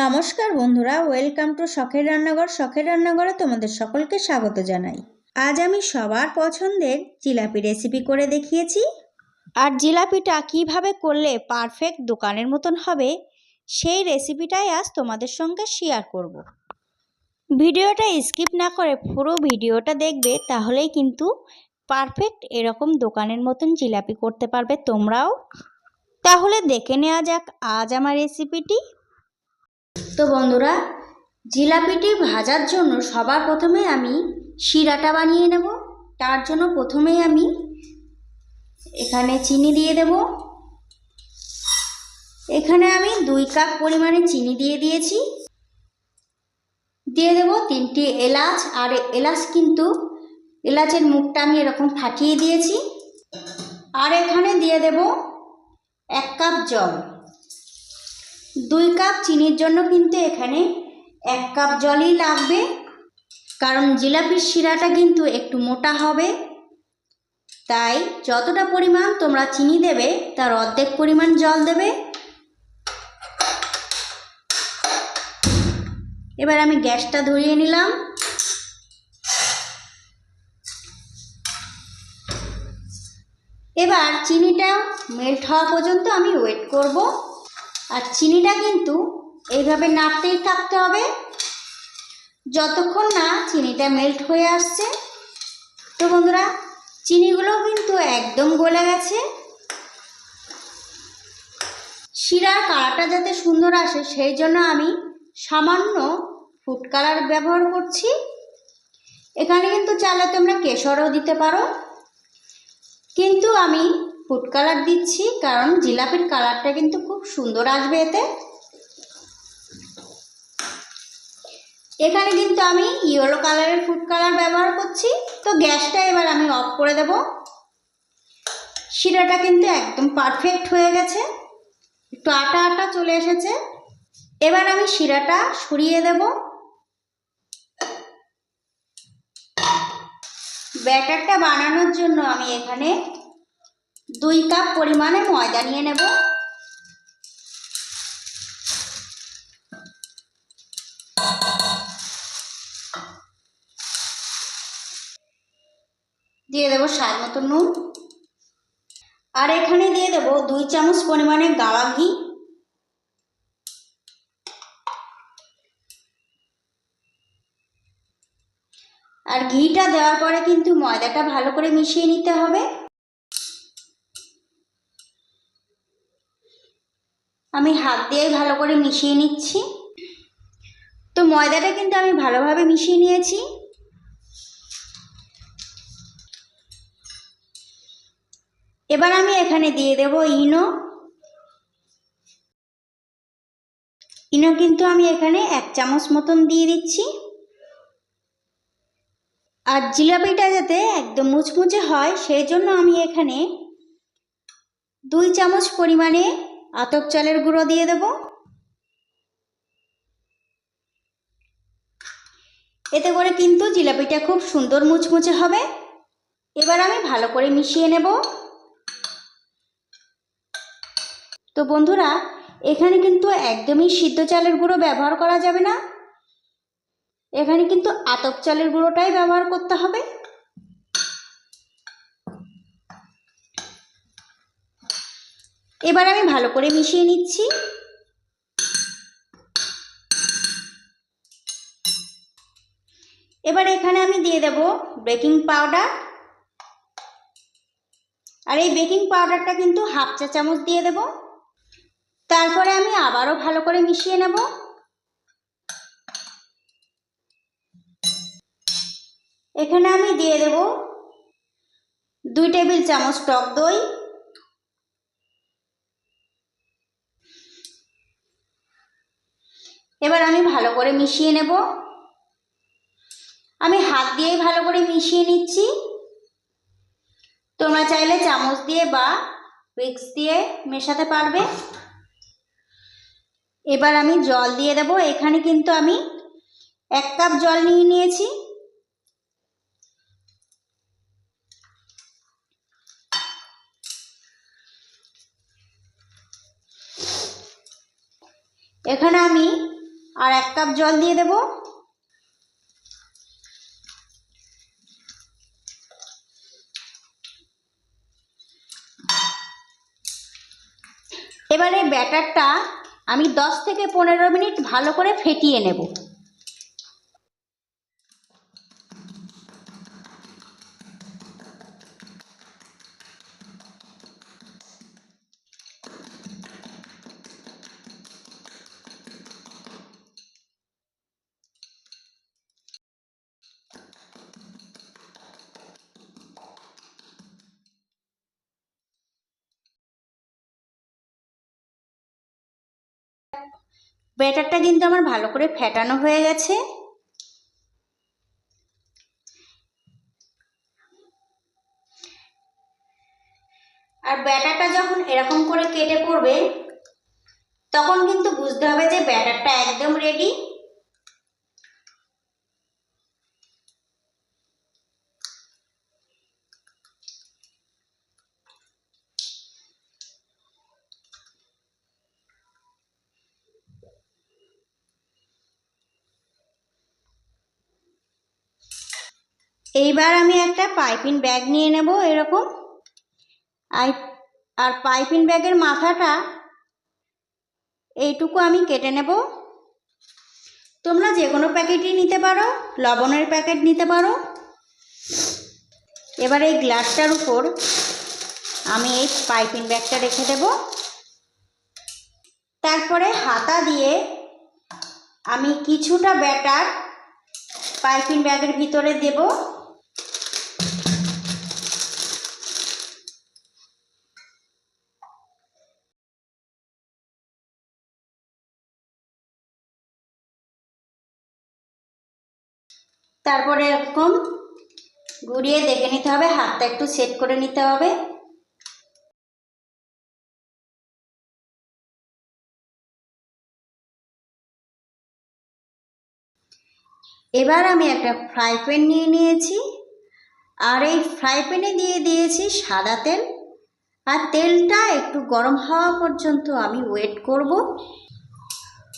নমস্কার বন্ধুরা, welcome to শখের রান্নাঘর। শখের রান্নাঘরে তোমাদের সকলকে স্বাগত জানাই। আজ আমি সবার পছন্দের জিলাপি রেসিপি করে দেখিয়েছি। আর জিলাপিটা কীভাবে করলে পারফেক্ট দোকানের মতন হবে, সেই রেসিপিটাই আজ তোমাদের সঙ্গে শেয়ার করব। ভিডিওটা স্কিপ না করে পুরো ভিডিওটা দেখবে, তাহলেই কিন্তু পারফেক্ট এরকম দোকানের মতন জিলাপি করতে পারবে তোমরাও। তাহলে দেখে নেওয়া যাক আজ আমার রেসিপিটি তো বন্ধুরা, জিলাপিটি ভাজার জন্য সবার প্রথমে আমি শিরাটা বানিয়ে নেব। তার জন্য প্রথমেই আমি এখানে চিনি দিয়ে দেব। এখানে আমি দুই কাপ পরিমাণে চিনি দিয়ে দিয়েছি। দিয়ে দেব তিনটি এলাচ, আর এলাচ কিন্তু এলাচের মুখটা আমি এরকম ফাটিয়ে দিয়েছি। আর এখানে দিয়ে দেব এক কাপ জল। দুই কাপ চিনির জন্য কিন্তু এখানে এক কাপ জলই লাগবে, কারণ জিলাপির শিরাটা কিন্তু একটু মোটা হবে। তাই যতটা পরিমাণ তোমরা চিনি দেবে, তার অর্ধেক পরিমাণ জল দেবে। এবার আমি গ্যাসটা ধরিয়ে নিলাম। এবার চিনিটা মেল্ট হওয়া পর্যন্ত আমি ওয়েট করব। আর চিনিটা কিন্তু এইভাবে নাড়তেই থাকতে হবে। যতক্ষণ না চিনিটা মেল্ট হয়ে আসছে। তো বন্ধুরা চিনিগুলো কিন্তু একদম গলে গেছে। শিরার কালারটা যাতে সুন্দর আসে, সেই জন্য আমি সামান্য ফুড কালার ব্যবহার করছি। এখানে কিন্তু চালে তোমরা কেশরও দিতে পারো। কিন্তু আমি ফুড কালার দিচ্ছি, কারণ জিলাপির কালারটা কিন্তু খুব সুন্দর আসবে এতে। এখানে কিন্তু আমি ইয়েলো কালারের ফুড কালার ব্যবহার করছি। তো গ্যাসটা এবার আমি অফ করে দেব। শিরাটা কিন্তু একদম পারফেক্ট হয়ে গেছে। একটু আটা আটা চলে এসেছে। এবার আমি শিরাটা সরিয়ে দেব। ব্যাটারটা বানানোর জন্য আমি এখানে দুই কাপ পরিমাণে ময়দা নিয়ে নেব। দিয়ে দেবো স্বাদ মতো নুন। আর এখানে দিয়ে দেব দুই চামচ পরিমাণে গাওয়া ঘি। আর ঘিটা দেওয়ার পরে কিন্তু ময়দাটা ভালো করে মিশিয়ে নিতে হবে। আমি হাত দিয়ে ভালো করে মিশিয়ে নিচ্ছি। তো ময়দাটা কিন্তু আমি ভালোভাবে মিশিয়ে নিয়েছি। এবার আমি এখানে দিয়ে দেব ইনো। ইনো কিন্তু আমি এখানে এক চামচ মতন দিয়ে দিচ্ছি। আর জিলাপিটা যাতে একদম মুচমুচে হয়, সেই জন্য আমি এখানে দুই চামচ পরিমাণে আতপ চালের গুঁড়ো দিয়ে দেব। এতে করে কিন্তু জিলাপিটা খুব সুন্দর মুচমুচে হবে। এবার আমি ভালো করে মিশিয়ে নেব। তো বন্ধুরা, এখানে কিন্তু একদমই সিদ্ধ চালের গুঁড়ো ব্যবহার করা যাবে না। এখানে কিন্তু আতপ চালের গুঁড়োটাই ব্যবহার করতে হবে। এবার আমি ভালো করে মিশিয়ে নিচ্ছি। এবার এখানে আমি দিয়ে দেব বেকিং পাউডার। আর এই বেকিং পাউডারটা কিন্তু হাফ চা চামচ দিয়ে দেব। তারপরে আমি আবারও ভালো করে মিশিয়ে নেব। এখানে আমি দিয়ে দেব দুই টেবিল চামচ টক দই। এবার আমি ভালো করে মিশিয়ে নেব। আমি হাত দিয়েই ভালো করে মিশিয়ে নিচ্ছি। তোমরা চাইলে চামচ দিয়ে বা উইক্স দিয়ে মেশাতে পারবে। এবার আমি জল দিয়ে দেব। এখানে কিন্তু আমি এক কাপ জল নিয়ে নিয়েছি। এখানে আমি আর এক কাপ জল দিয়ে দেব। এবারে ব্যাটারটা আমি দশ থেকে পনেরো মিনিট ভালো করে ফেটিয়ে নেব। ব্যাটারটা কিন্তু আমার ভালো করে ফেটানো হয়ে গেছে। আর ব্যাটারটা যখন এরকম করে কেটে পড়বে, তখন কিন্তু বুঝতে হবে যে ব্যাটারটা একদম রেডি এইবার আমি একটা পাইপিং ব্যাগ নিয়ে নেব এরকম। আর পাইপিং ব্যাগের মাথাটা এইটুকু আমি কেটে নেব। তোমরা যে কোনো প্যাকেটই নিতে পারো, লবণের প্যাকেট নিতে পারো। এবার এই গ্লাসটার উপর আমি এই পাইপিং ব্যাগটা রেখে দেব। তারপরে হাতা দিয়ে আমি কিছুটা ব্যাটার পাইপিং ব্যাগের ভিতরে দেবো। তারপরে এরকম ঘুরিয়ে দেখে নিতে হবে, হাতটা একটু সেট করে নিতে হবে। এবার আমি একটা ফ্রাই প্যান নিয়ে নিয়েছি। আর এই ফ্রাই প্যানে দিয়ে দিয়েছি সাদা তেল। আর তেলটা একটু গরম হওয়া পর্যন্ত আমি ওয়েট করব।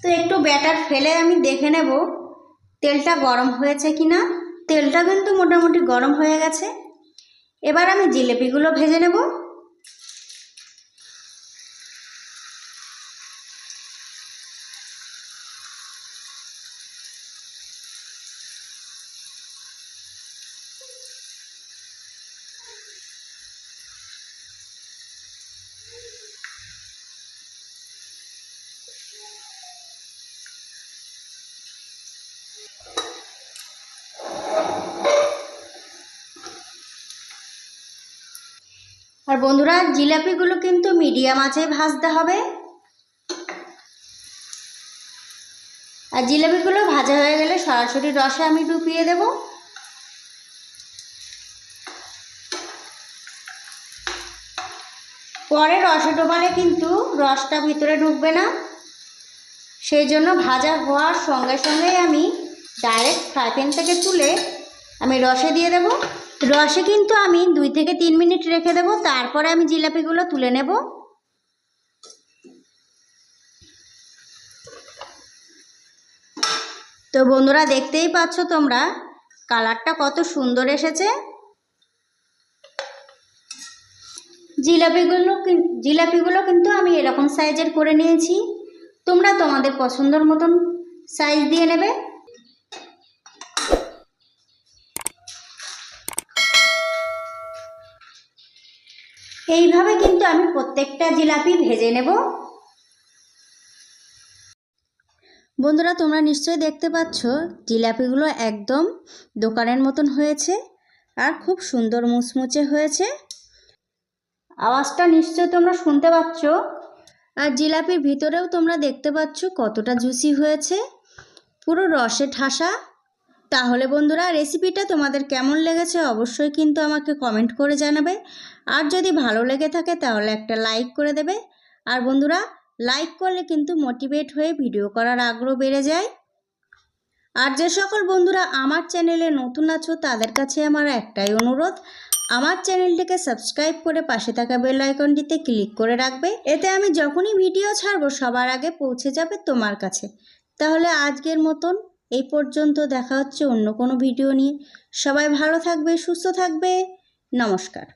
তো একটু ব্যাটার ফেলে আমি দেখে নেব। তেলটা গরম হয়েছে কি না তেলটা কিন্তু মোটামুটি গরম হয়ে গেছে। এবার আমি জিলেপিগুলো ভেজে নেব। আর বন্ধুরা, জিলাপিগুলো কিন্তু মিডিয়াম আঁচে ভাজতে হবে। আর জিলাপিগুলো ভাজা হয়ে গেলে সরাসরি রসে আমি ডুবিয়ে দেব। পরে রসে ডোবালে কিন্তু রসটা ভিতরে ঢুকবে না। সেই জন্য ভাজা হওয়ার সঙ্গে সঙ্গেই আমি ডাইরেক্ট ফ্রাই প্যান থেকে তুলে আমি রসে দিয়ে দেব। রসে কিন্তু আমি দুই থেকে তিন মিনিট রেখে দেব, তারপরে আমি জিলাপিগুলো তুলে নেব। তো বন্ধুরা, দেখতেই পাচ্ছ তোমরা, কালারটা কত সুন্দর এসেছে। জিলাপিগুলো জিলাপিগুলো কিন্তু আমি এরকম সাইজের করে নিয়েছি। তোমরা তোমাদের পছন্দর মতন সাইজ দিয়ে নেবে। এইভাবে কিন্তু আমি প্রত্যেকটা জিলাপি ভেজে নেব। বন্ধুরা, তোমরা নিশ্চয়ই দেখতে পাচ্ছ, জিলাপিগুলো একদম দোকানের মতন হয়েছে আর খুব সুন্দর মুচমুচে হয়েছে। আওয়াজটা নিশ্চয় তোমরা শুনতে পাচ্ছ। আর জিলাপির ভিতরেও তোমরা দেখতে পাচ্ছ কতটা জুসি হয়েছে। পুরো রসে ঠাসা। তাহলে বন্ধুরা রেসিপিটা তোমাদের কেমন লেগেছে অবশ্যই কিন্তু আমাকে কমেন্ট করে জানাবে। আর যদি ভালো লেগে থাকে তাহলে একটা লাইক করে দেবে। আর বন্ধুরা লাইক করলে কিন্তু মোটিভেট হয়ে ভিডিও করার আগ্রহ বেড়ে যায়। আর যে সকল বন্ধুরা আমার চ্যানেলে নতুন আছো তাদের কাছে আমার একটাই অনুরোধ, আমার চ্যানেলটিকে সাবস্ক্রাইব করে পাশে থাকা বেল আইকনটিতে ক্লিক করে রাখবে। এতে আমি যখনই ভিডিও ছাড়বো সবার আগে পৌঁছে যাবে তোমার কাছে। তাহলে আজকের মতন এই পর্যন্ত দেখা হচ্ছে অন্য কোনো ভিডিও নিয়ে। সবাই ভালো থাকবে সুস্থ থাকবে। নমস্কার।